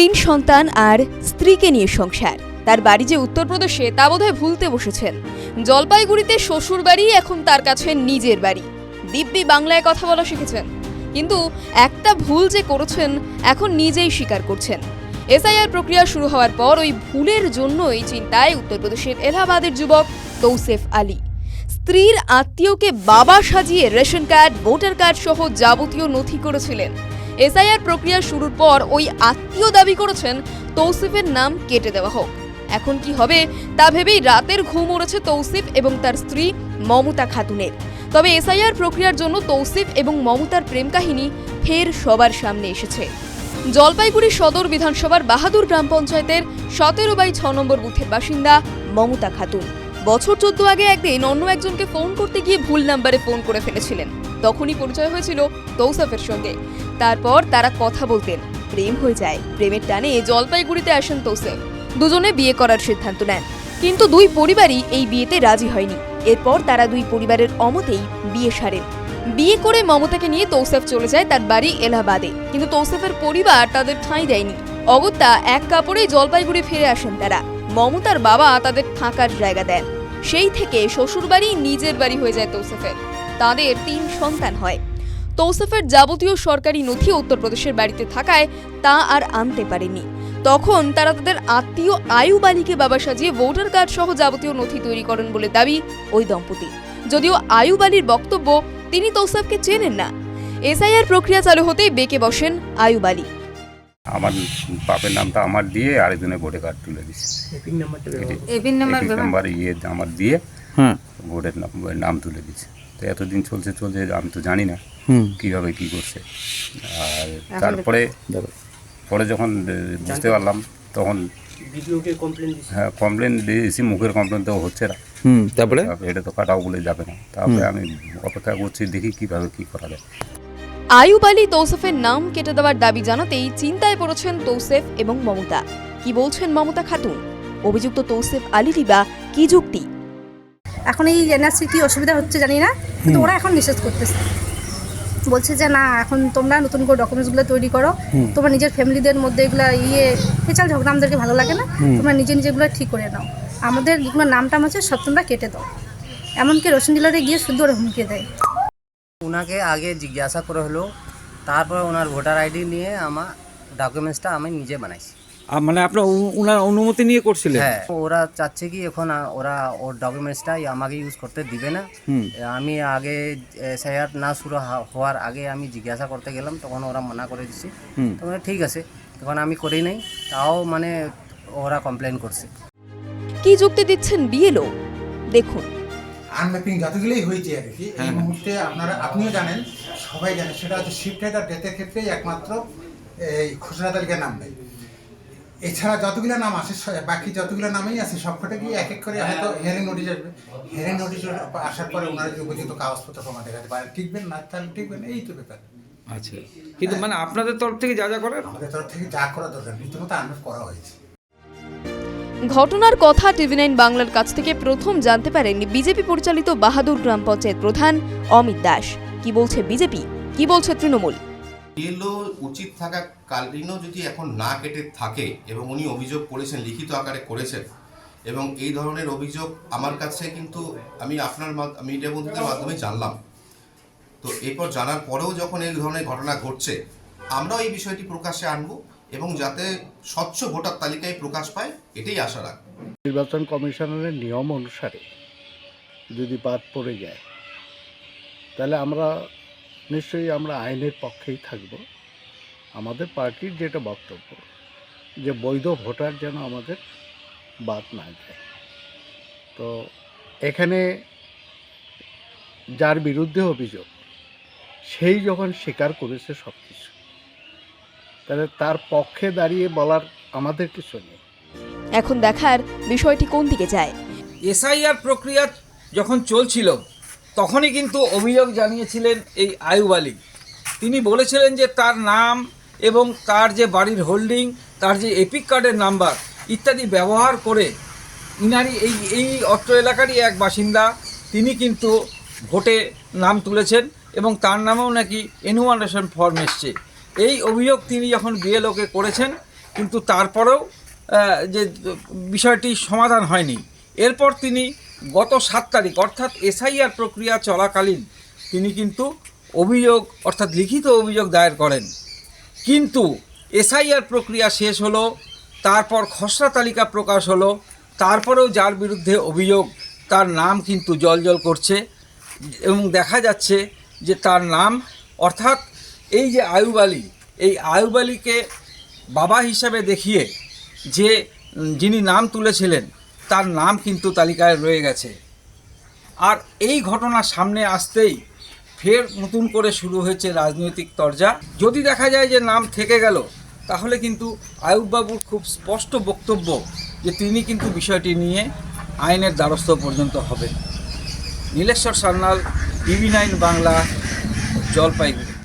তিন সন্তান আর স্ত্রীকে নিয়ে সংসার। তার বাড়ি যে উত্তরপ্রদেশে, তা বোধহয় ভুলতে বসেছেন। জলপাইগুড়িতে শ্বশুর বাড়ি, এখন তার কাছে নিজের বাড়ি। দিব্যি বাংলায় কথা বলা শিখেছেন। কিন্তু একটা ভুল যে করেছেন, এখন নিজেই স্বীকার করছেন। এসআইআর প্রক্রিয়া শুরু হওয়ার পর ওই ভুলের জন্যই চিন্তায় উত্তরপ্রদেশের এলাহাবাদের যুবক তৌসেফ আলী। স্ত্রীর আত্মীয়কে বাবা সাজিয়ে রেশন কার্ড, ভোটার কার্ড সহ যাবতীয় নথি করেছিলেন। এসআইআর প্রক্রিয়া শুরুর পর ওই আত্মীয় দাবি করেছেন তৌসিফের নাম কেটে দেওয়া হোক। এখন কি হবে তা ভেবেই রাতের ঘুম উড়েছে তৌসিফ এবং তার স্ত্রী মমতা খাতুনের। তবে এসআইআর প্রক্রিয়ার জন্য তৌসিফ এবং মমতার প্রেম কাহিনী ফের সবার সামনে এসেছে। জলপাইগুড়ি সদর বিধানসভার বাহাদুর গ্রাম পঞ্চায়েতের সতেরো বাই ছ নম্বর বুথের বাসিন্দা মমতা খাতুন। বছর চোদ্দ আগে একদিন অন্য একজনকে ফোন করতে গিয়ে ভুল নাম্বারে ফোন করে ফেলেছিলেন। তখনই পরিচয় হয়েছিল তৌসাফের সঙ্গে। তারপর তারা কথা বলতেন। প্রেম হয়ে যায়। প্রেমের টানে জলপাইগুড়িতে আসেন তৌসেফ। দুজনে বিয়ে করার সিদ্ধান্ত নেন। কিন্তু দুই পরিবারই এই বিয়েতে রাজি হয়নি। এরপর তারা দুই পরিবারের অমতেই বিয়ে সারেন। বিয়ে করে মমতাকে নিয়ে তৌসেফ চলে যায় তার বাড়ি এলাহাবাদে। কিন্তু তৌসেফের পরিবার তাদের ঠাঁই দেয়নি। অগত্যা এক কাপড়েই জলপাইগুড়ি ফিরে আসেন তারা। মমতার বাবা তাদের থাকার জায়গা দেন। সেই থেকে শ্বশুরবাড়ি নিজের বাড়ি হয়ে যায় তৌসেফের। তাদের তিন সন্তান হয়। তৌসেফের যাবতীয় সরকারি নথি উত্তরপ্রদেশের বাড়িতে থাকায় তা আর আনতে পারেনি। তখন তারা তাদের আত্মীয় আয়ু বালিকে বাবা সাজিয়ে ভোটার কার্ড সহ যাবতীয় নথি তৈরি করেন বলে দাবি ওই দম্পতি। যদিও আয়ুব আলীর বক্তব্য তিনি তৌসাফকে চেনেন না। এসআইআর প্রক্রিয়া চালু হতেই বেঁকে বসেন আয়ুব আলী আমার বাপের নামটা আমার দিয়ে আরেকজনের ভোটার কার্ড তুলে দিচ্ছে এপিন নাম্বার ইয়ে আমার দিয়ে হুম। ভোটের নাম নাম তুলে দিচ্ছে তো এতদিন চলছে চলছে আমি তো জানি না হুম। কীভাবে কী করছে। আর তারপরে পরে যখন বুঝতে পারলাম তখন কমপ্লেন হ্যাঁ কমপ্লেন দিয়েছি মুখের কমপ্লেন তো হচ্ছে না। হুম তারপরে? তারপরে এটা তো কাটাও বলে যাবে না। তারপরে আমি অপেক্ষা করছি দেখি কীভাবে কী করা যায়। আয়ুব আলী তৌসেফের নাম কেটে দেওয়ার দাবি জানাতেই চিন্তায় পড়েছেন তৌসেফ এবং মমতা। কি বলছেন মমতা খাতুন? অভিযুক্ত তৌসেফ আলীরই বা কি যুক্তি? এখন এই এনআরসির কি অসুবিধা হচ্ছে জানি না কিন্তু ওরা এখন নিষেধ করতেছে। বলছে যে না এখন তোমরা নতুন করে ডকুমেন্টসগুলো তৈরি করো। তোমার নিজের ফ্যামিলিদের মধ্যে এগুলো ইয়ে ফেচাল ঝগড়া আমাদেরকে ভালো লাগে না। তোমরা নিজে নিজেগুলো ঠিক করে নাও। আমাদের যেগুলো নাম টাম আছে সব তোমরা কেটে দাও। এমনকি রসুন ডিলারে গিয়ে শুদ্ধ ওরা হুমকি দেয়। ওনাকে আগে জিজ্ঞাসা করে হলো তারপরে ওনার ভোটার আইডি নিয়ে আমার ডকুমেন্টসটা আমি নিজে বানাইছি। মানে আপনার ওনার অনুমতি নিয়ে করছিলেন? হ্যাঁ ওরা চাচ্ছে কি এখন ওরা ওর ডকুমেন্টসটাই আমাকে ইউজ করতে দিবে না। আমি আগে এসআইআর না শুরু হা- হওয়ার আগে আমি জিজ্ঞাসা করতে গেলাম তখন ওরা মানা করে দিচ্ছে হুম। তখন ঠিক আছে তখন আমি করি নাই তাও মানে ওরা কমপ্লেন করছে। কি যুক্তি দিচ্ছেন বিএলও? দেখুন। আনম্যাপিং যতগুলোই হয়েছে আর কি। এই মুহূর্তে আপনারা আপনিও জানেন সবাই জানেন সেটা হচ্ছে শিফটেড আর ডেথের ক্ষেত্রেই একমাত্র এই খসড়া তালিকার নাম নেই। এছাড়া যতগুলো নাম আছে বাকি যতগুলো নামেই আছে সবকটা গিয়ে এক এক করে হয়তো হিয়ারিং নোটিশ আসবে। হিয়ারিং নোটিশ আসার পরে ওনারা যে উপযুক্ত কাগজপত্র প্রমাণ দেখাতে পারে টিকবেন না তাহলে টিকবেন এই তো ব্যাপার। আচ্ছা। কিন্তু মানে আপনাদের তরফ থেকে যা যা করেন আমাদের তরফ থেকে যা করা দরকার রীতিমতো আনম্যাপ করা হয়েছে। ঘটনার কথা টিভি নাইন বাংলার কাছ থেকে প্রথম জানতে পারেন বিজেপি পরিচালিত বাহাদুর গ্রাম পঞ্চায়েত প্রধান অমিত দাস। কি বলছে বিজেপি? কি বলছে তৃণমূল? এলো উচিত থাকা কালীনও যদি এখন না কেটে থাকে এবং উনি অভিযোগ করেছেন, লিখিত আকারে করেছেন এবং এই ধরনের অভিযোগ আমার কাছে কিন্তু আমি আপনার মিডিয়া বন্ধুদের মাধ্যমে জানলাম। তো এরপর জানার পরেও যখন এই ধরনের ঘটনা ঘটছে, আমরাও এই বিষয়টি প্রকাশ্যে আনব এবং যাতে স্বচ্ছ ভোটার তালিকায় প্রকাশ পায়, এটাই আশা রাখব নির্বাচন কমিশনের নিয়ম অনুসারে যদি বাদ পড়ে যায়, তাহলে আমরা নিশ্চয়ই আমরা আইনের পক্ষেই থাকব। আমাদের পার্টির যেটা বক্তব্য যে বৈধ ভোটার যেন আমাদের বাদ না যায়। তো এখানে যার বিরুদ্ধে অভিযোগ সেই যখন স্বীকার করেছে সব কিছু তাহলে তার পক্ষে দাঁড়িয়ে বলার আমাদের কিছু নেই। এখন দেখার বিষয়টি কোন দিকে যায়? এসআইআর প্রক্রিয়া যখন চলছিল তখনই কিন্তু অভিযোগ জানিয়েছিলেন এই আয়ুব আলী। তিনি বলেছিলেন যে তার নাম এবং তার যে বাড়ির হোল্ডিং, তার যে এপিক কার্ডের নাম্বার ইত্যাদি ব্যবহার করে ইনারি এই এই অত্র এলাকারই এক বাসিন্দা তিনি কিন্তু ভোটে নাম তুলেছেন এবং তার নামেও নাকি এনুমানেশন ফর্ম এসছে। এই অভিযোগ তিনি যখন বিএলওকে করেছেন, কিন্তু তারপরেও যে বিষয়টি সমাধান হয়নি। এরপর তিনি গত সাত তারিখ, অর্থাৎ এসআইআর প্রক্রিয়া চলাকালীন তিনি কিন্তু অভিযোগ, অর্থাৎ লিখিত অভিযোগ দায়ের করেন। কিন্তু এসআইআর প্রক্রিয়া শেষ হলো, তারপর খসড়া তালিকা প্রকাশ হলো, তারপরেও যার বিরুদ্ধে অভিযোগ, তার নাম কিন্তু জলজল করছে এবং দেখা যাচ্ছে যে তার নাম, অর্থাৎ এই যে আয়ুব আলী, এই আয়ুব আলীকে বাবা হিসাবে দেখিয়ে যে যিনি নাম তুলেছিলেন তার নাম কিন্তু তালিকায় রয়ে গেছে। আর এই ঘটনা সামনে আসতেই ফের নতুন করে শুরু হয়েছে রাজনৈতিক তরজা। যদি দেখা যায় যে নাম থেকে গেল, তাহলে কিন্তু আয়ুববাবুর খুব স্পষ্ট বক্তব্য যে তিনি কিন্তু বিষয়টি নিয়ে আইনের দ্বারস্থ পর্যন্ত হবেন। Nileswar Sanyal, TV nine Bangla, Jalpaiguri.